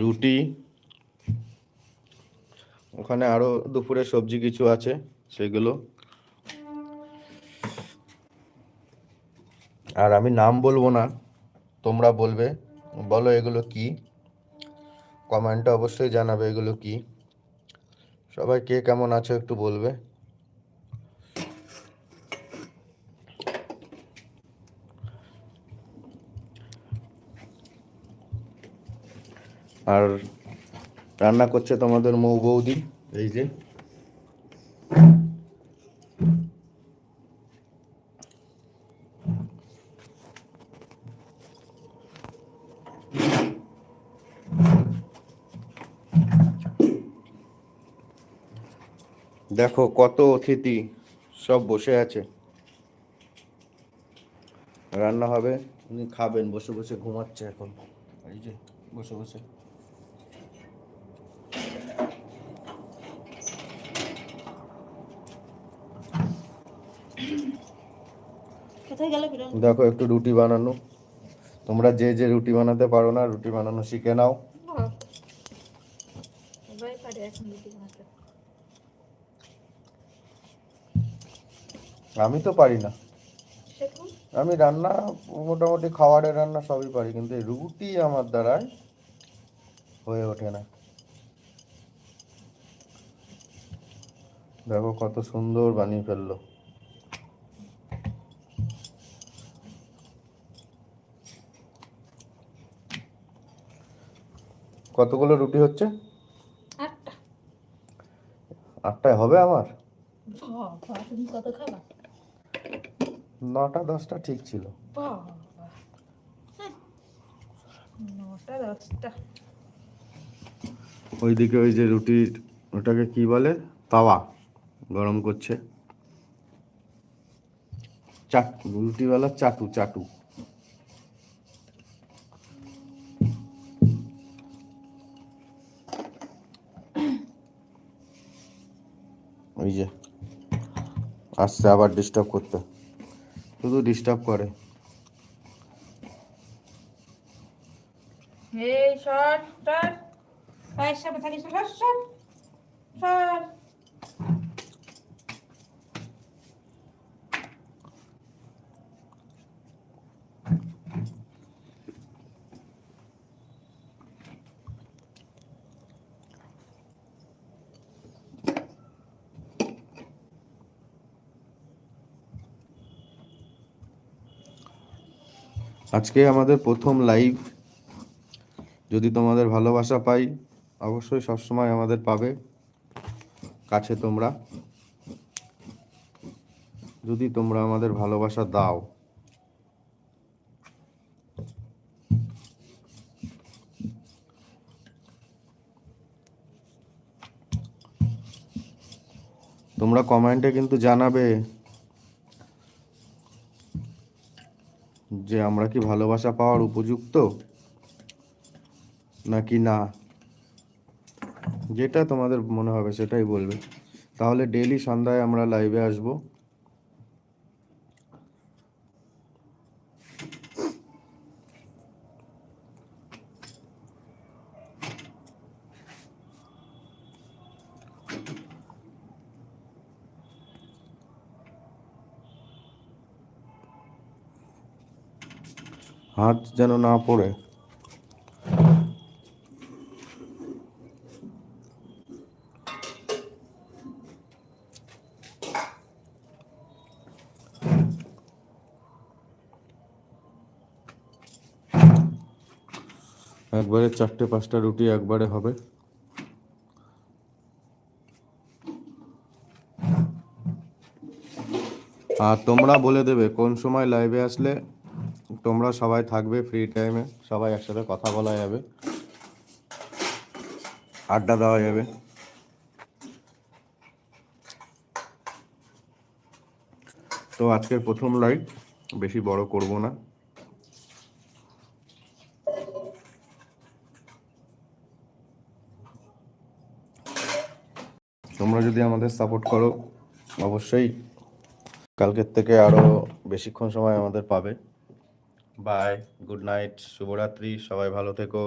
রুটি, ওখানে আরও দুপুরে সবজি কিছু আছে, সেগুলো। আর আমি নাম বলব না, তোমরা বলবে, বলো এগুলো কি? কমেন্টে অবশ্যই জানাবে এগুলো কি? সবাই কে কেমন আছো একটু বলবে। আর রান্না করছে তোমাদের মৌ বৌদি, এই যে। দেখো কত অতিথি সব বসে আছে। রান্না হবে, উনি খাবেন, বসে বসে ঘুমাচ্ছে এখন। এই যে, বসে বসে। দেখো একটু রুটি বানানো। তোমরা যে যে রুটি বানাতে পারো না রুটি বানানো শিখে নাও। আমি তো পারি না। আমি রান্না মোটামুটি খাবারের রান্না সবই পারি কিন্তু এই রুটি আমার দ্বারাই হয়ে ওঠে না। দেখো কত সুন্দর বানিয়ে ফেলল। কতগুলো রুটি হচ্ছে? আটটা। আটটায় হবে আমার? তুমি কত খাবা? নটা দশটা ঠিক ছিল। নটা দশটা। ওইদিকে ওই যে রুটির ওটাকে কি বলে? তাওয়া গরম করছে। চাট রুটিওয়ালা চাটু চাটু। ওই যে, আসছে আবার ডিস্টার্ব করতে। শুধু ডিস্টার্ব করে। এই শর্ট শর্ট পায়ের সামনে থাকিস শর্ট শর্ট শর্ট আজকে আমাদের প্রথম লাইভ যদি তোমাদের ভালোবাসা পাই, অবশ্যই সবসময় আমাদের পাবে। কাছে তোমরা। যদি তোমরা আমাদের ভালোবাসা দাও। তোমরা কমেন্টে কিন্তু জানাবে যে আমরা কি ভালোবাসা পাওয়ার উপযুক্ত? নাকি না? যেটা তোমাদের মনে হবে সেটাই বলবে। তাহলে ডেলি সন্ধ্যায় আমরা লাইভে আসব। হাত যেন না পড়ে। একবারে চারটে পাঁচটা রুটি একবারে হবে। আর তোমরা বলে দেবে, কোন সময় লাইভে আসলে তোমরা সবাই থাকবে ফ্রি টাইমে সবাই একসাথে কথা বলা যাবে, আড্ডা দেওয়া যাবে। তো আজকের প্রথম লাইভ বেশি বড় করব না। তোমরা যদি আমাদের সাপোর্ট করো, অবশ্যই কালকের থেকে আরও বেশিক্ষণ সময় আমাদের পাবে। বাই গুড নাইট শুভরাত্রি সবাই ভালো থেকো